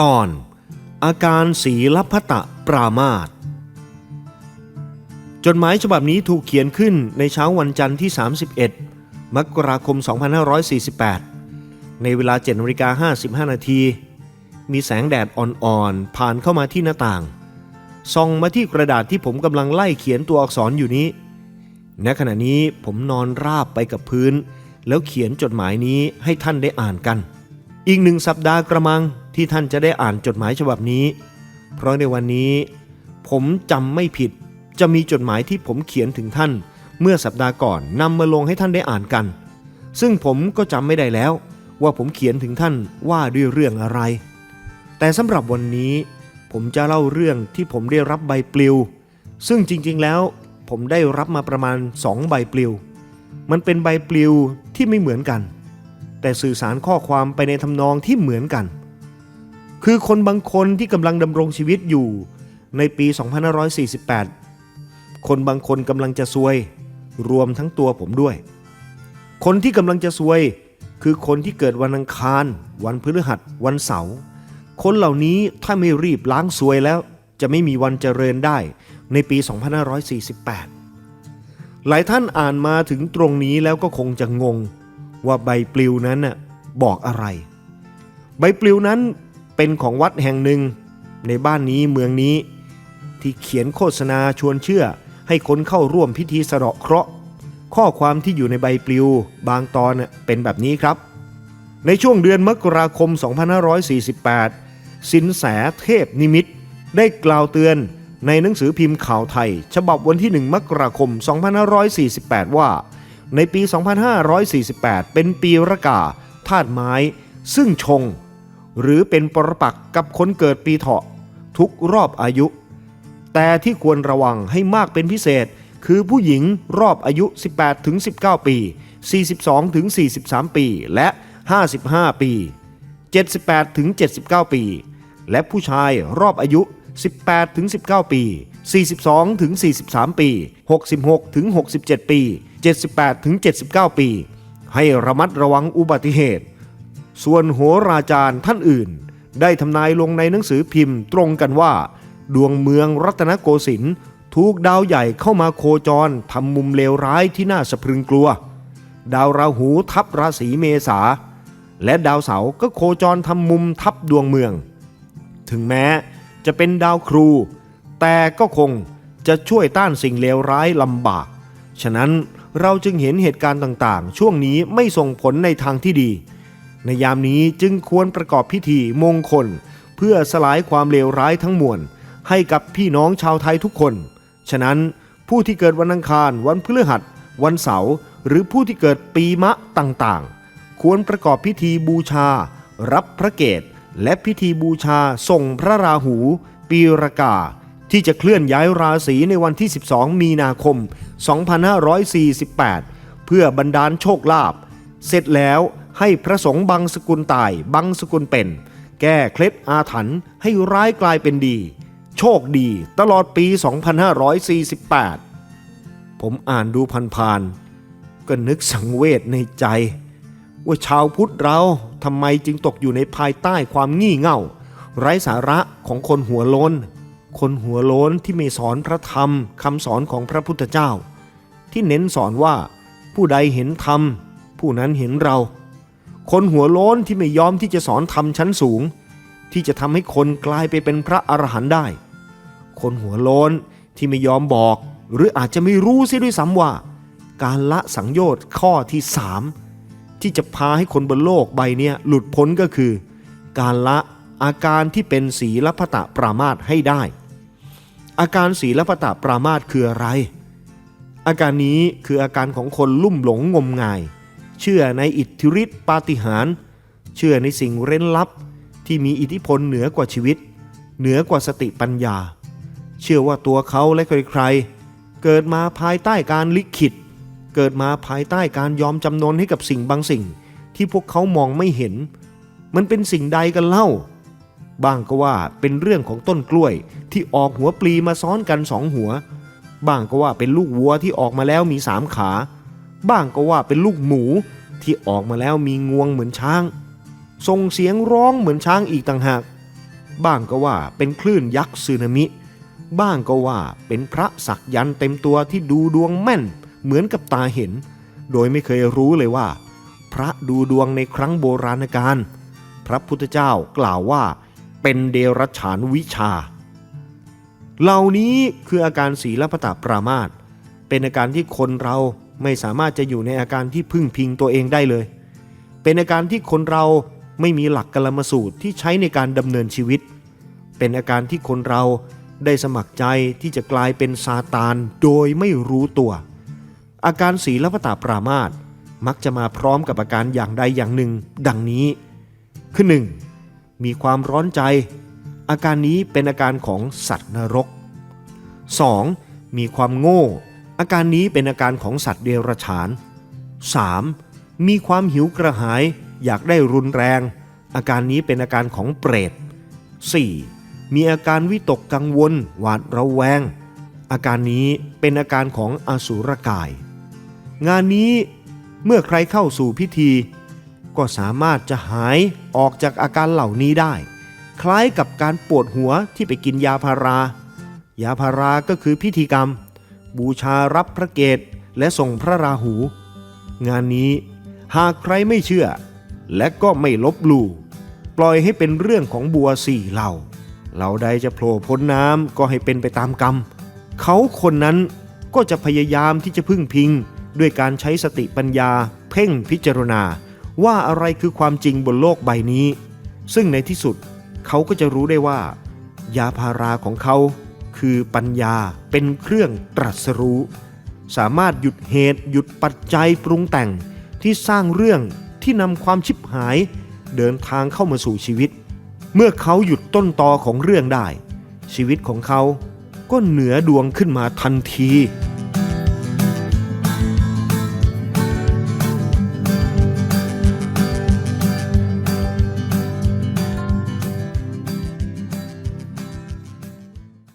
ตอนอาการศีลพัตะปรามาตจดหมายฉบับนี้ถูกเขียนขึ้นในเช้าวันจันทร์ที่ 31 มกราคม 2548 ในเวลา7นาฬิกา55 นาที มีแสงแดดอ่อนๆ ผ่านเข้ามาที่หน้าต่าง ส่องมาที่กระดาษที่ผมกำลังไล่เขียนตัวอักษรอยู่นี้ ณ ขณะนี้ผมนอนราบไปกับพื้น แล้วเขียนจดหมายนี้ให้ท่านได้อ่านกัน อีกหนึ่งสัปดาห์กระมัง ที่ท่านจะได้อ่านจดหมายฉบับนี้ เพราะในวันนี้ ผมจำไม่ผิด จะมีจดหมายที่ผมเขียนถึงท่าน เมื่อสัปดาห์ก่อนนำมาลงให้ท่านได้อ่านกัน ซึ่งผมก็จำไม่ได้แล้ว ว่าผมเขียนถึงท่านว่าด้วยเรื่องอะไร แต่สำหรับวันนี้ ผมจะเล่าเรื่องที่ผมได้รับใบปลิว ซึ่งจริงๆแล้ว ผมได้รับมาประมาณ2ใบปลิว มันเป็นใบปลิวที่ไม่เหมือนกัน แต่สื่อสารข้อความไปในทำนองที่เหมือนกัน คือคนบางคนที่กำลังดำรงชีวิตอยู่ในปี 2548 คนบางคนกำลังจะซวย รวมทั้งตัวผมด้วย คนที่กำลังจะซวย คือคนที่เกิดวันอังคาร วันพฤหัส วันเสาร์ คนเหล่านี้ถ้าไม่รีบล้างซวยแล้ว จะไม่มีวันเจริญได้ในปี 2548 หลายท่านอ่านมาถึงตรงนี้แล้วก็คงจะงง ว่าใบปลิวนั้นน่ะบอกอะไร ใบปลิวนั้น เป็นของวัดแห่งหนึ่ง ในบ้านนี้เมืองนี้ ที่เขียนโฆษณาชวนเชื่อ ให้คนเข้าร่วมพิธีสะเดาะเคราะห์ ข้อความที่อยู่ในใบปลิว บางตอนเป็นแบบนี้ครับ ในช่วงเดือนมกราคม 2548 สินแสเทพนิมิตได้กล่าวเตือนในหนังสือพิมพ์ข่าวไทย ฉบับวันที่ 1 มกราคม 2548 ว่า ในปี 2548 เป็นปีระกาธาตุไม้ ซึ่งชง หรือเป็นปรปักกับคนเกิดปีเถาะ ทุกรอบอายุ แต่ที่ควรระวังให้มากเป็นพิเศษ คือผู้หญิงรอบอายุ 18-19 ปี 42-43 ปี และ 55 ปี 78-79 ปี และผู้ชายรอบอายุ 18-19 ปี 42-43 ปี 66-67 ปี 78-79 ปี ให้ระมัดระวังอุบัติเหตุ ส่วนโหราจารย์ท่านอื่น ได้ทำนายลงในหนังสือพิมพ์ตรงกันว่า ดวงเมืองรัตนโกสินทร์ถูกดาวใหญ่เข้ามาโคจรทำมุมเลวร้ายที่น่าสะพรึงกลัว ดาวราหูทับราศีเมษา และดาวเสาร์ก็โคจรทำมุมทับดวงเมือง ถึงแม้จะเป็นดาวครู แต่ก็คงจะช่วยต้านสิ่งเลวร้ายลำบาก ฉะนั้นเราจึงเห็นเหตุการณ์ต่างๆ ช่วงนี้ไม่ส่งผลในทางที่ดี ในยามนี้จึงควรประกอบพิธีมงคล เพื่อสลายความเลวร้ายทั้งมวล ให้กับพี่น้องชาวไทยทุกคน ฉะนั้นผู้ที่เกิดวันอังคาร วันพฤหัส วันเสาร์หรือผู้ที่เกิดปีมะต่างๆ ควรประกอบพิธีบูชา รับพระเกตและพิธีบูชาส่งพระราหู ปีรากา ที่จะเคลื่อนย้ายราศีในวันที่ 12 มีนาคม 2548 เพื่อบันดาลโชคลาภเสร็จแล้ว ให้พระสงฆ์บังสกุลตายบังสกุลเป็น แก้เคล็ดอาถรรพ์ให้ร้ายกลายเป็นดี โชคดีตลอดปี 2548 ผมอ่านดูผ่านๆก็นึกสังเวชในใจ ว่าชาวพุทธเราทำไมจึงตกอยู่ในภายใต้ความงี่เง่า ไร้สาระของคนหัวโลนคนหัวโลนที่ไม่สอนพระธรรมคำสอนของพระพุทธเจ้า ที่เน้นสอนว่าผู้ใดเห็นธรรม ผู้นั้นเห็นเรา คนหัวโล้นที่ไม่ยอมที่จะสอนธรรมชั้นสูง ที่จะทำให้คนกลายไปเป็นพระอรหันต์ได้ คนหัวโล้นที่ไม่ยอมบอก หรืออาจจะไม่รู้เสียด้วยซ้ำว่า การละสังโยชน์ข้อที่สามที่จะพาให้คนบนโลกใบนี้หลุดพ้นก็คือ การละอาการที่เป็นศีลพตะปรามาตให้ได้ อาการศีลพตะปรามาตคืออะไร อาการนี้คืออาการของคนลุ่มหลงงมงาย เชื่อในอิทธิฤทธิปาฏิหาริย์เชื่อในสิ่งเร้นลับที่มีอิทธิพลเหนือกว่าชีวิต เหนือกว่าสติปัญญา เชื่อว่าตัวเขาและใครๆ เกิดมาภายใต้การลิขิต เกิดมาภายใต้การยอมจำนนให้กับสิ่งบางสิ่ง ที่พวกเขามองไม่เห็น มันเป็นสิ่งใดกันเล่า บ้างก็ว่าเป็นเรื่องของต้นกล้วยที่ออกหัวปลีมาซ้อนกันสองหัว บ้างก็ว่าเป็นลูกวัวที่ออกมาแล้วมีสามขา บ้างก็ว่าเป็นลูกหมูที่ออกมาแล้วมีงวงเหมือนช้างส่งเสียงร้องเหมือนช้างอีกต่างหาก บ้างก็ว่าเป็นคลื่นยักษ์สึนามิ บ้างก็ว่าเป็นพระสักยันต์เต็มตัวที่ดูดวงแม่น เหมือนกับตาเห็น โดยไม่เคยรู้เลยว่า พระดูดวงในครั้งโบราณกาลพระพุทธเจ้ากล่าวว่า เป็นเดรัจฉานวิชา เหล่านี้คืออาการศีลปตปรามาตเป็นอาการที่คนเรา ไม่สามารถจะอยู่ในอาการที่พึ่งพิงตัวเองได้เลย เป็นอาการที่คนเราไม่มีหลักกลมสูตรที่ใช้ในการดำเนินชีวิต เป็นอาการที่คนเราได้สมัครใจที่จะกลายเป็นซาตานโดยไม่รู้ตัว อาการศีลปตปรามาตมักจะมาพร้อมกับอาการอย่างใดอย่างหนึ่ง ดังนี้ คือ 1. มีความร้อนใจ อาการนี้เป็นอาการของสัตว์นรก 2. มีความโง่ อาการนี้เป็นอาการของสัตว์เดรัจฉาน 3. มีความหิวกระหายอยากได้รุนแรง อาการนี้เป็นอาการของเปรต 4. มีอาการวิตกกังวล หวาดระแวง อาการนี้เป็นอาการของอสุรกาย งานนี้เมื่อใครเข้าสู่พิธี ก็สามารถจะหายออกจากอาการเหล่านี้ได้ คล้ายกับการปวดหัวที่ไปกินยาพารา ยาพาราก็คือพิธีกรรม บูชารับพระเกศและส่งพระราหู งานนี้หากใครไม่เชื่อ และก็ไม่ลบหลู่ปล่อยให้เป็นเรื่องของบัวสี่เหล่าเหล่าใดจะโผล่พ้นน้ำก็ให้เป็นไปตามกรรม เขาคนนั้นก็จะพยายามที่จะพึ่งพิง ด้วยการใช้สติปัญญา เพ่งพิจารณา ว่าอะไรคือความจริงบนโลกใบนี้ ซึ่งในที่สุดเขาก็จะรู้ได้ว่า ยาพาราของเขา คือปัญญาเป็นเครื่องตรัสรู้ สามารถหยุดเหตุหยุดปัจจัยปรุงแต่งที่สร้างเรื่องที่นำความชิบหายเดินทางเข้ามาสู่ชีวิต เมื่อเขาหยุดต้นตอของเรื่องได้ ชีวิตของเขาก็เหนือดวงขึ้นมาทันที